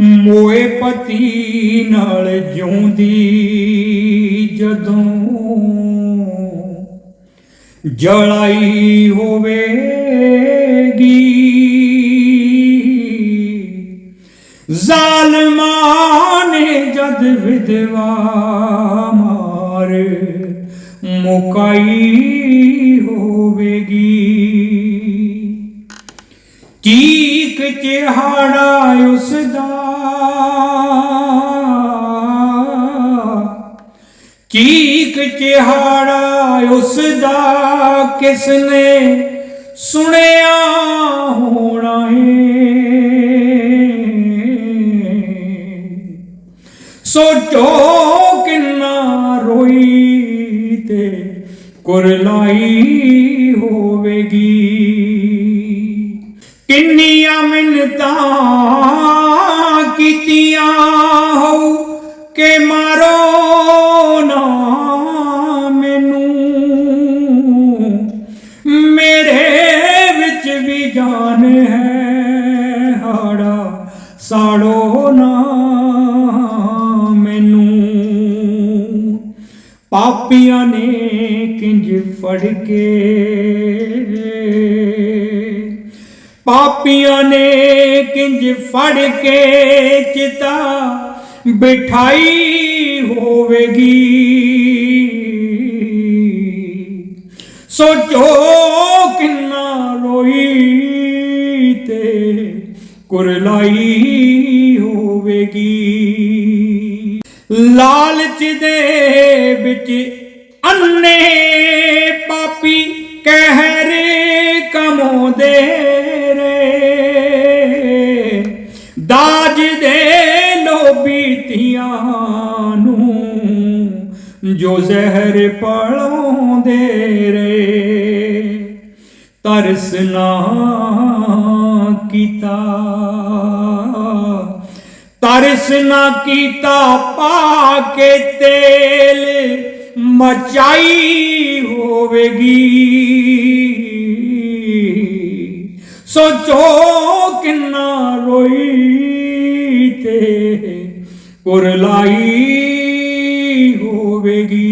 ਮੋਏ ਪਤੀ ਨਾਲ ਜਿਉਂਦੀ ਜਦੋਂ ਜਲਾਈ ਹੋਵੇਗੀ। ਜ਼ਾਲਮਾਂ ਨੇ ਜਦ ਵਿਧਵਾ ਮਾਰ ਮੁਕਾਈ ਹੋਵੇਗੀ। ਚੀਕ ਚਿਹਾੜਾ ਉਸ ਦਾ ਚੀਕ ਚਿਹਾੜਾ ਉਸ ਦਾ ਕਿਸ ਨੇ ਸੁਣਿਆ ਹੋਣਾ ਏ। ਸੋਚੋ ਕਿੰਨਾ ਰੋਈ ਤੇ ਕੁਰਲਾਈ ਹੋਵੇਗੀ। ਕਿੰਨੀਆਂ ਮਿੰਨਤਾਂ ਕੀਤੀਆਂ ਹੋ ਕਿ ਮਾਰੋ ਨਾ ਮੈਨੂੰ। ਮੇਰੇ ਵਿੱਚ ਵੀ ਜਾਨ ਹੈ ਹਾੜਾ, ਸਾੜੋ ਨਾ ਮੈਨੂੰ। ਪਾਪੀਆਂ ਨੇ ਕਿੰਜ ਫੜ ਕੇ ਪਾਪੀਆਂ ਨੇ ਕਿੰਜ ਫੜ ਕੇ ਚਿਤਾ, ਬਿਠਾਈ ਹੋਵੇਗੀ। ਸੋਚੋ ਕਿੰਨਾ ਰੋਈ ਤੇ ਕੁਰਲਾਈ ਹੋਵੇਗੀ। ਲਾਲਚ ਦੇ ਵਿੱਚ ਅੰਨੇ ਪਾਪੀ, ਕਹਿਰ ਕਮਾਉਂਦੇ ਦੇ ਲੋਭੀ ਧੀਆਂ ਨੂੰ ਜੋ ਜ਼ਹਿਰ ਪਲਾਉਂਦੇ ਰੇ ਤਰਸ ਨਾ ਕੀਤਾ। ਤਰਸ ਨਾ ਕੀਤਾ, ਪਾ ਕੇ ਤੇਲ ਮਚਾਈ ਹੋਵੇਗੀ। ਸੋਚੋ ਕਿੰਨਾ ਕੁਰਲਾਈ ਹੋਵੇਗੀ।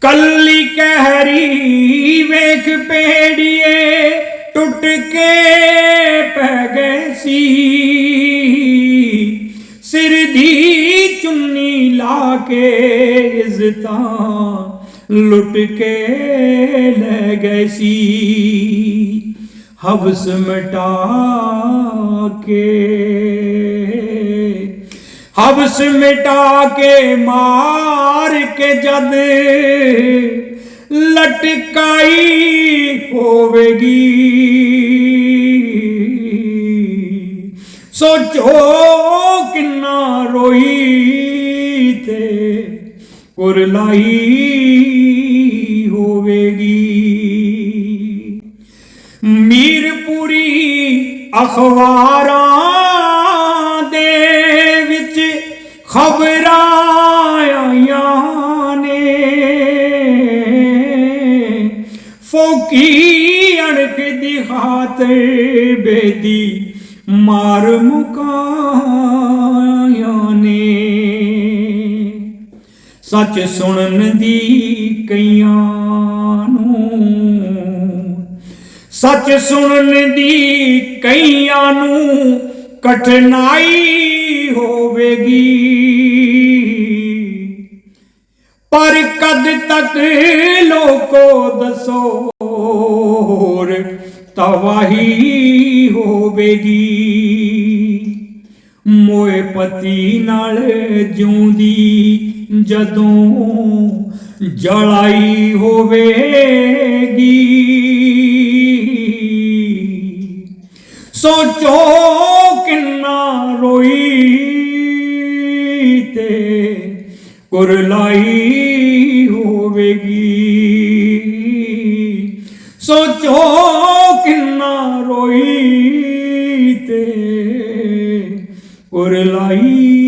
ਕੱਲੀ ਕਹਿਰੀ ਵੇਖ ਪੇੜੀਏ ਟੁੱਟ ਕੇ ਪੈ ਗਏ ਸੀ। ਸਿਰ ਦੀ ਚੁੰਨੀ ਲਾ ਕੇ ਇਜ਼ਤਾਂ ਲੁੱਟ ਕੇ ਲੈ ਗਏ ਸੀ। ਹਵਸ ਮਿਟਾ ਕੇ ਹਵਸ ਮਿਟਾ ਕੇ ਮਾਰ ਕੇ ਜਦ ਲਟਕਾਈ ਹੋਵੇਗੀ ਸੋਚੋ ਕਿੰਨਾ ਰੋਈ ਤੇ ਕੁਰਲਾਈ ਅਖਬਾਰਾਂ ਦੇ ਵਿੱਚ ਖਬਰਾਂ ਆਈਆਂ ਨੇ। ਫੋਕੀ ਅਣਖ ਦੀ ਖਾਤਰ ਬੇਦੀ ਮਾਰ ਮੁਕਾਇਆ ਨੇ। ਸੱਚ ਸੁਣਨ ਦੀ ਕਈਆਂ ਸੱਚ ਸੁਣਨ ਦੀ ਕਈਆਂ ਨੂੰ ਕਠਿਨਾਈ ਹੋਵੇਗੀ। ਪਰ ਕਦ ਤੱਕ ਲੋਕੋ ਦੱਸੋ, ਹੋਰ ਤਵਾਹੀ ਹੋਵੇਗੀ। ਮੋਏ ਪਤੀ ਨਾਲ ਜਿਉਂਦੀ, ਜਦੋਂ ਜਲਾਈ ਹੋਵੇਗੀ। ਸੋਚੋ ਕਿੰਨਾ ਰੋਈ ਤੇ ਕੁਰਲਾਈ ਹੋਵੇਗੀ। ਸੋਚੋ ਕਿੰਨਾ ਰੋਈ ਤੇ ਕੁਰਲਾਈ